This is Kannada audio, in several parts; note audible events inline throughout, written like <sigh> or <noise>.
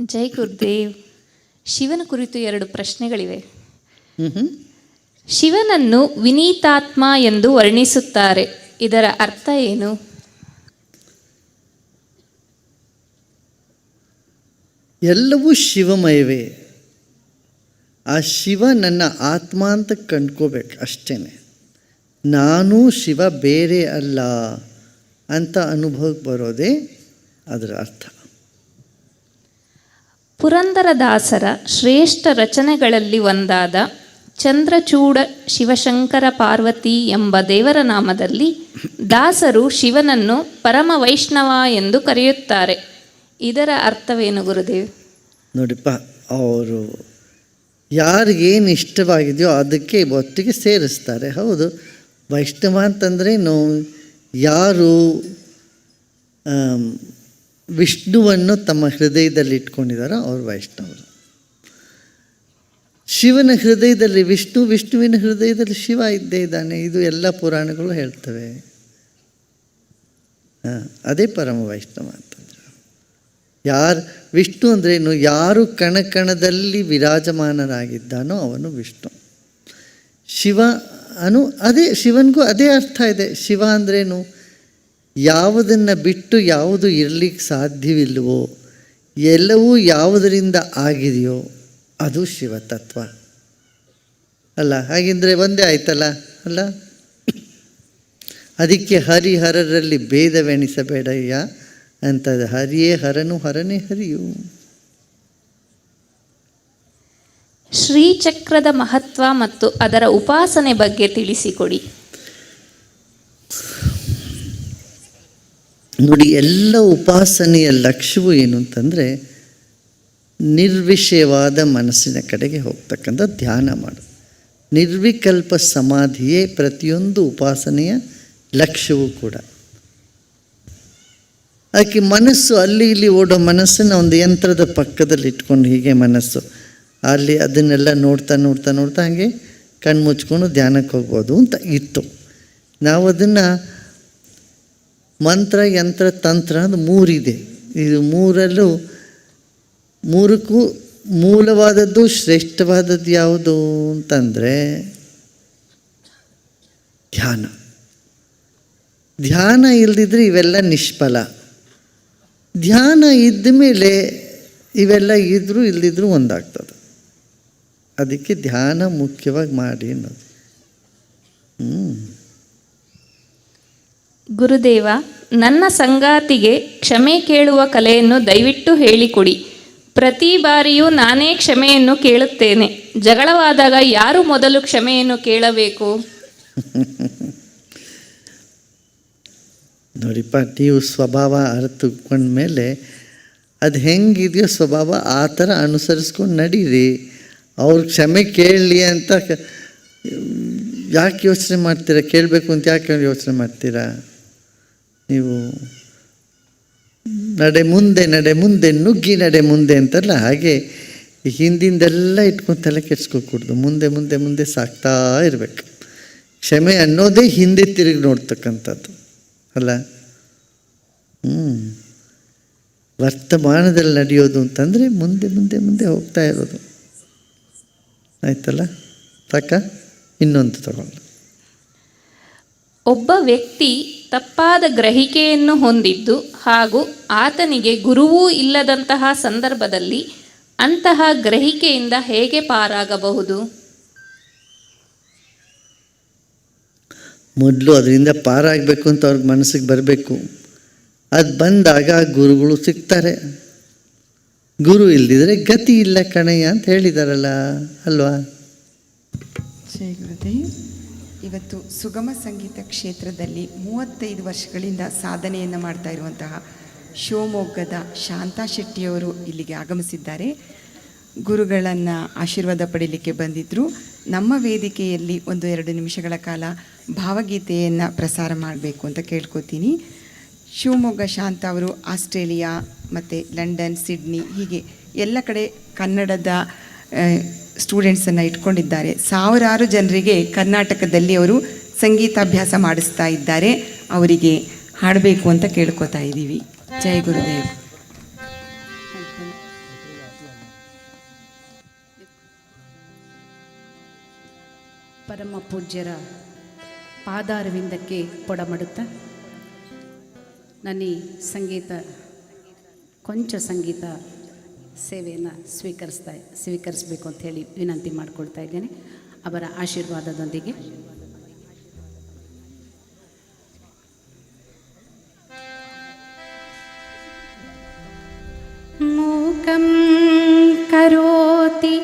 ಜೈ ಗುರುದೇವ್. ಶಿವನ ಕುರಿತು ಎರಡು ಪ್ರಶ್ನೆಗಳಿವೆ. ಶಿವನನ್ನು ವಿನೀತಾತ್ಮ ಎಂದು ವರ್ಣಿಸುತ್ತಾರೆ. ಇದರ ಅರ್ಥ ಏನು? ಎಲ್ಲವೂ ಶಿವಮಯವೇ. ಆ ಶಿವ ನನ್ನ ಆತ್ಮ ಅಂತ ಕಂಡ್ಕೋಬೇಕು ಅಷ್ಟೇ ನಾನು ಶಿವ ಬೇರೆ ಅಲ್ಲ ಅಂತ ಅನುಭವಕ್ಕೆ ಬರೋದೇ ಅದರ ಅರ್ಥ. ಪುರಂದರದಾಸರ ಶ್ರೇಷ್ಠ ರಚನೆಗಳಲ್ಲಿ ಒಂದಾದ ಚಂದ್ರಚೂಡ ಶಿವಶಂಕರ ಪಾರ್ವತಿ ಎಂಬ ದೇವರ ನಾಮದಲ್ಲಿ ದಾಸರು ಶಿವನನ್ನು ಪರಮ ವೈಷ್ಣವ ಎಂದು ಕರೆಯುತ್ತಾರೆ. ಇದರ ಅರ್ಥವೇನು ಗುರುದೇವ್? ನೋಡಿಪ್ಪ, ಅವರು ಯಾರಿಗೇನು ಇಷ್ಟವಾಗಿದೆಯೋ ಅದಕ್ಕೆ ಒಟ್ಟಿಗೆ ಸೇರಿಸ್ತಾರೆ. ಹೌದು, ವೈಷ್ಣವ ಅಂತಂದ್ರೇನು ಯಾರು ವಿಷ್ಣುವನ್ನು ತಮ್ಮ ಹೃದಯದಲ್ಲಿ ಇಟ್ಕೊಂಡಿದ್ದಾರೋ ಅವರು ವೈಷ್ಣವರು. ಶಿವನ ಹೃದಯದಲ್ಲಿ ವಿಷ್ಣು, ವಿಷ್ಣುವಿನ ಹೃದಯದಲ್ಲಿ ಶಿವ ಇದ್ದೇ ಇದ್ದಾನೆ. ಇದು ಎಲ್ಲ ಪುರಾಣಗಳು ಹೇಳ್ತವೆ. ಅದೇ ಪರಮ ವೈಷ್ಣವ ಅಂತಂದ್ರೆ. ಯಾರು, ವಿಷ್ಣು ಅಂದ್ರೇನು ಯಾರು ಕಣಕಣದಲ್ಲಿ ವಿರಾಜಮಾನರಾಗಿದ್ದಾನೋ ಅವನು ವಿಷ್ಣು. ಶಿವ ಅನು, ಅದೇ, ಶಿವನಿಗೂ ಅದೇ ಅರ್ಥ ಇದೆ. ಶಿವ ಅಂದ್ರೇನು ಯಾವುದನ್ನು ಬಿಟ್ಟು ಯಾವುದು ಇರಲಿಕ್ಕೆ ಸಾಧ್ಯವಿಲ್ವೋ ಎಲ್ಲವೂ ಯಾವುದರಿಂದ ಆಗಿದೆಯೋ ಅದು ಶಿವತತ್ವ. ಅಲ್ಲ, ಹಾಗೆಂದರೆ ಒಂದೇ ಆಯ್ತಲ್ಲ? ಅಲ್ಲ? ಅದಕ್ಕೆ ಹರಿಹರರಲ್ಲಿ ಭೇದವೆಣಿಸಬೇಡಯ್ಯ ಅಂತದ. ಹರಿಯೇ ಹರನು, ಹರನೇ ಹರಿಯು. ಶ್ರೀಚಕ್ರದ ಮಹತ್ವ ಮತ್ತು ಅದರ ಉಪಾಸನೆ ಬಗ್ಗೆ ತಿಳಿಸಿಕೊಡಿ. ನೋಡಿ, ಎಲ್ಲ ಉಪಾಸನೆಯ ಲಕ್ಷ್ಯವು ಏನು ಅಂತಂದರೆ ನಿರ್ವಿಷಯವಾದ ಮನಸ್ಸಿನ ಕಡೆಗೆ ಹೋಗ್ತಕ್ಕಂಥ ಧ್ಯಾನ ಮಾಡು. ನಿರ್ವಿಕಲ್ಪ ಸಮಾಧಿಯೇ ಪ್ರತಿಯೊಂದು ಉಪಾಸನೆಯ ಲಕ್ಷ್ಯವೂ ಕೂಡ. ಆಕೆ ಮನಸ್ಸು ಅಲ್ಲಿ ಇಲ್ಲಿ ಓಡೋ ಮನಸ್ಸನ್ನು ಒಂದು ಯಂತ್ರದ ಪಕ್ಕದಲ್ಲಿ ಇಟ್ಕೊಂಡು ಹೀಗೆ ಮನಸ್ಸು. ಅಲ್ಲಿ ಅದನ್ನೆಲ್ಲ ನೋಡ್ತಾ ನೋಡ್ತಾ ನೋಡ್ತಾ ಹಾಗೆ ಕಣ್ಣು ಮುಚ್ಕೊಂಡು ಧ್ಯಾನಕ್ಕೆ ಹೋಗ್ಬೋದು ಅಂತ ಇತ್ತು. ನಾವು ಅದನ್ನು ಮಂತ್ರ, ಯಂತ್ರ, ತಂತ್ರ ಅದು ಮೂರಿದೆ. ಇದು ಮೂರಲ್ಲೂ ಮೂರಕ್ಕೂ ಮೂಲವಾದದ್ದು ಶ್ರೇಷ್ಠವಾದದ್ದು ಯಾವುದು ಅಂತಂದರೆ ಧ್ಯಾನ. ಧ್ಯಾನ ಇಲ್ಲದಿದ್ದರೆ ಇವೆಲ್ಲ ನಿಷ್ಫಲ. ಧ್ಯಾನ ಇದ್ದ ಮೇಲೆ ಇವೆಲ್ಲ ಇದ್ದರೂ ಇಲ್ಲದಿದ್ರೂ ಒಂದಾಗ್ತದೆ. ಅದಕ್ಕೆ ಧ್ಯಾನ ಮುಖ್ಯವಾಗಿ ಮಾಡಿ ಅನ್ನೋದು. ಹ್ಞೂ ಗುರುದೇವ, ನನ್ನ ಸಂಗಾತಿಗೆ ಕ್ಷಮೆ ಕೇಳುವ ಕಲೆಯನ್ನು ದಯವಿಟ್ಟು ಹೇಳಿಕೊಡಿ. ಪ್ರತಿ ಬಾರಿಯೂ ನಾನೇ ಕ್ಷಮೆಯನ್ನು ಕೇಳುತ್ತೇನೆ. ಜಗಳವಾದಾಗ ಯಾರು ಮೊದಲು ಕ್ಷಮೆಯನ್ನು ಕೇಳಬೇಕು? <laughs> ನೋಡಿಪ್ಪ ನೀವು ಸ್ವಭಾವ ಅರ್ಥಕೊಂಡ ಮೇಲೆ ಅದು ಹೆಂಗಿದೆಯೋ ಸ್ವಭಾವ ಆ ಥರ ಅನುಸರಿಸ್ಕೊಂಡು ನಡೀರಿ. ಅವ್ರು ಕ್ಷಮೆ ಕೇಳಲಿ ಅಂತ ಯಾಕೆ ಯೋಚನೆ ಮಾಡ್ತೀರಾ? ಕೇಳಬೇಕು ಅಂತ ಯಾಕೆ ಯೋಚನೆ ಮಾಡ್ತೀರಾ? ನೀವು ನಡೆ ಮುಂದೆ ನಡೆ ಮುಂದೆ, ನುಗ್ಗಿ ನಡೆ ಮುಂದೆ ಅಂತಲ್ಲ ಹಾಗೆ ಹಿಂದಿಂದೆಲ್ಲ ಇಟ್ಕೊಂಡು ತಲೆ ಕೆಡ್ಸ್ಕೊಕೂಡ್ದು. ಮುಂದೆ ಮುಂದೆ ಮುಂದೆ ಸಾಕ್ತಾ ಇರಬೇಕು. ಕ್ಷಮೆ ಅನ್ನೋದೇ ಹಿಂದೆ ತಿರುಗಿ ನೋಡ್ತಕ್ಕಂಥದ್ದು. ಅಲ್ಲ? ಹ್ಞೂ ವರ್ತಮಾನದಲ್ಲಿ ನಡೆಯೋದು ಅಂತಂದರೆ ಮುಂದೆ ಮುಂದೆ ಮುಂದೆ ಹೋಗ್ತಾ ಇರೋದು. ಆಯ್ತಲ್ಲ? ಸಾಕ? ಇನ್ನೊಂದು ತಗೊಂಡು. ಒಬ್ಬ ವ್ಯಕ್ತಿ ತಪ್ಪಾದ ಗ್ರಹಿಕೆಯನ್ನು ಹೊಂದಿದ್ದು ಹಾಗೂ ಆತನಿಗೆ ಗುರುವೂ ಇಲ್ಲದಂತಹ ಸಂದರ್ಭದಲ್ಲಿ ಅಂತಹ ಗ್ರಹಿಕೆಯಿಂದ ಹೇಗೆ ಪಾರಾಗಬಹುದು? ಮೊದಲು ಅದರಿಂದ ಪಾರಾಗಬೇಕು ಅಂತ ಅವ್ರಿಗೆ ಮನಸ್ಸಿಗೆ ಬರಬೇಕು. ಅದು ಬಂದಾಗ ಗುರುಗಳು ಸಿಗ್ತಾರೆ. ಗುರು ಇಲ್ದಿದ್ರೆ ಗತಿ ಇಲ್ಲ ಕಣಯ್ಯ ಅಂತ ಹೇಳಿದಾರಲ್ಲ ಅಲ್ವಾ? ಇವತ್ತು ಸುಗಮ ಸಂಗೀತ ಕ್ಷೇತ್ರದಲ್ಲಿ ಮೂವತ್ತೈದು ವರ್ಷಗಳಿಂದ ಸಾಧನೆಯನ್ನು ಮಾಡ್ತಾ ಇರುವಂತಹ ಶಿವಮೊಗ್ಗದ ಶಾಂತಾ ಶೆಟ್ಟಿಯವರು ಇಲ್ಲಿಗೆ ಆಗಮಿಸಿದ್ದಾರೆ. ಗುರುಗಳನ್ನು ಆಶೀರ್ವಾದ ಪಡೀಲಿಕ್ಕೆ ಬಂದಿದ್ದರು ನಮ್ಮ ವೇದಿಕೆಯಲ್ಲಿ ಒಂದು ಎರಡು ನಿಮಿಷಗಳ ಕಾಲ ಭಾವಗೀತೆಯನ್ನು ಪ್ರಸಾರ ಮಾಡಬೇಕು ಅಂತ ಕೇಳ್ಕೊತೀನಿ. ಶಿವಮೊಗ್ಗ ಶಾಂತ ಅವರು ಆಸ್ಟ್ರೇಲಿಯಾ ಮತ್ತು ಲಂಡನ್, ಸಿಡ್ನಿ ಹೀಗೆ ಎಲ್ಲ ಕಡೆ ಕನ್ನಡದ ಸ್ಟೂಡೆಂಟ್ಸನ್ನು ಇಟ್ಕೊಂಡಿದ್ದಾರೆ. ಸಾವಿರಾರು ಜನರಿಗೆ ಕರ್ನಾಟಕದಲ್ಲಿ ಅವರು ಸಂಗೀತಾಭ್ಯಾಸ ಮಾಡಿಸ್ತಾ ಇದ್ದಾರೆ. ಅವರಿಗೆ ಹಾಡಬೇಕು ಅಂತ ಕೇಳ್ಕೊತಾ ಇದ್ದೀವಿ. ಜೈ ಗುರುದೇವ್. ಪರಮ ಪೂಜ್ಯರ ಪಾದಾರವಿಂದಕ್ಕೆ ಕೊಡಮಡುತ್ತ ನನ್ನ ಸಂಗೀತ, ಕೊಂಚ ಸಂಗೀತ ಸೇವೆಯನ್ನು ಸ್ವೀಕರಿಸ್ತಾ ಸ್ವೀಕರಿಸಬೇಕು ಅಂತ ಹೇಳಿ ವಿನಂತಿ ಮಾಡಿಕೊಳ್ತಾ ಇದ್ದೇನೆ ಅವರ ಆಶೀರ್ವಾದದೊಂದಿಗೆ ಮೂಕಂ ಕರೋತಿ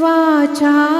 ವಾಚಾಲಂ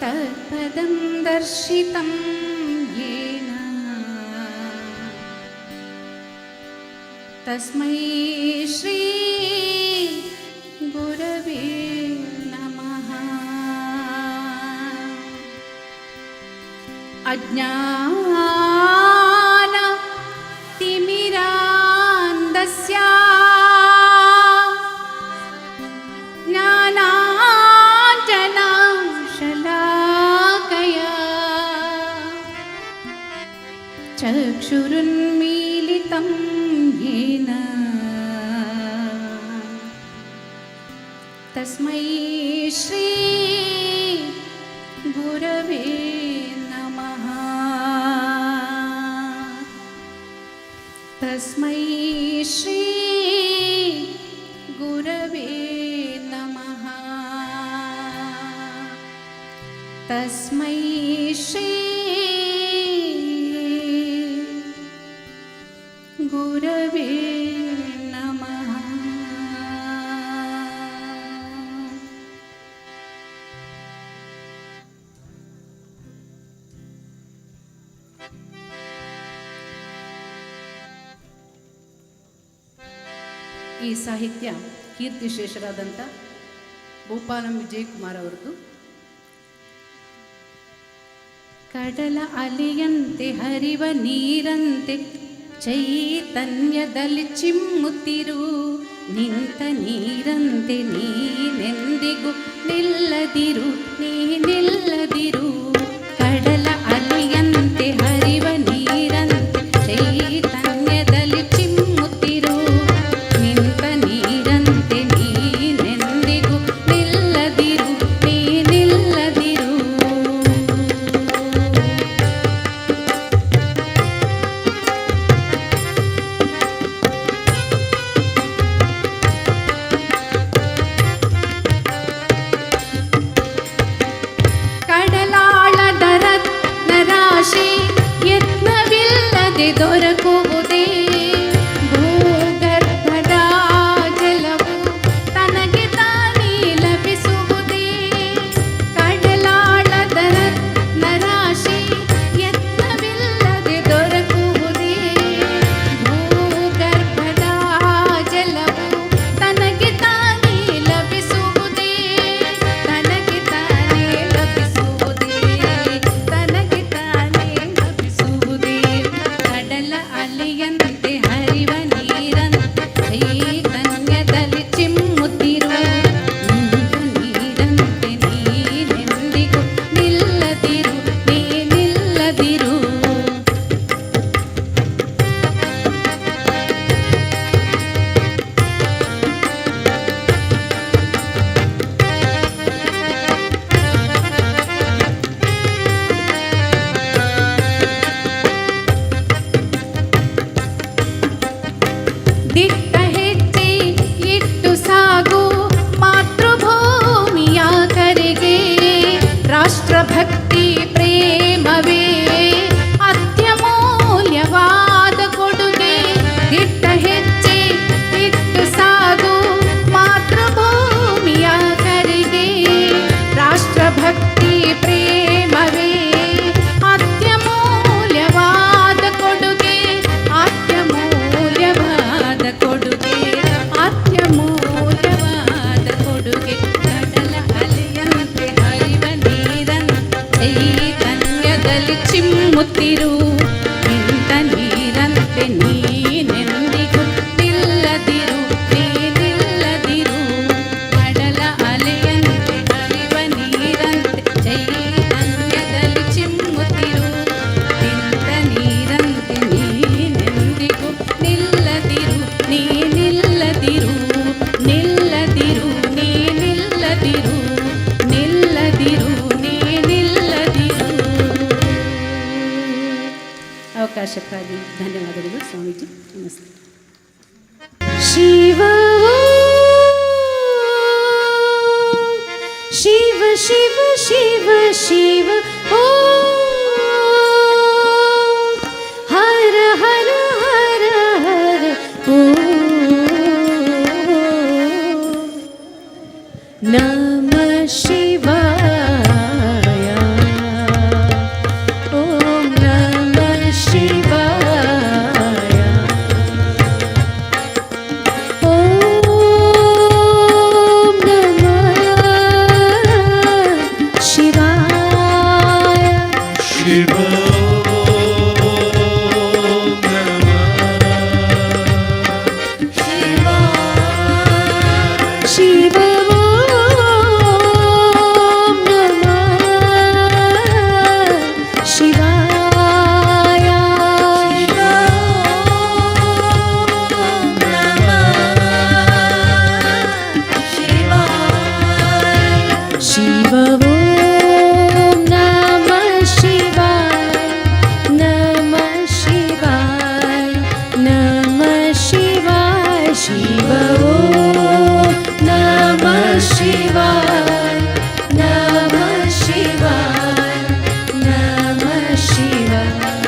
तत्पदं दर्शितं येन। तस्मै श्री गुरवे नमः। अज्ञान चक्षुरुन्मीलितं येन। तस्मै श्री गुरवे नमः। तस्मै श्री गुरवे नमः। तस्मै श्री ಈ ಸಾಹಿತ್ಯ ಕೀರ್ತಿಶೇಷರಾದಂಥ ಭೂಪಾಲಂ ವಿಜಯಕುಮಾರ್ ಅವರದ್ದು ಕಡಲ ಅಲೆಯಂತೆ ಹರಿವ ನೀರಂತೆ ಚೈತನ್ಯದಲ್ಲಿ ಚಿಮ್ಮುತ್ತಿರು ನಿಂತ ನೀರಂತೆ ನೀನೆಂದಿಗೂ ನಿಲ್ಲದಿರು ನೀ ನಿಲ್ಲದಿರು ದಿಟ್ಟ ಹೆಜ್ಜೆ ಇಟ್ಟು ಸಾಗು ಮಾತೃಭೂಮಿಯ ಕರೆಗೆ ರಾಷ್ಟ್ರಭಕ್ತಿ ಪ್ರೇಮವೇ ಧನ್ಯವಾದಗಳು ಸ್ವಾಮೀಜಿ ನಮಸ್ತೆ ಶಿವ ಶಿವ ಶಿವ ಶಿವ ಶಿವ ಓ ಹರ ಹರ ಹರ ಹರ ಓ ನಮ Oh.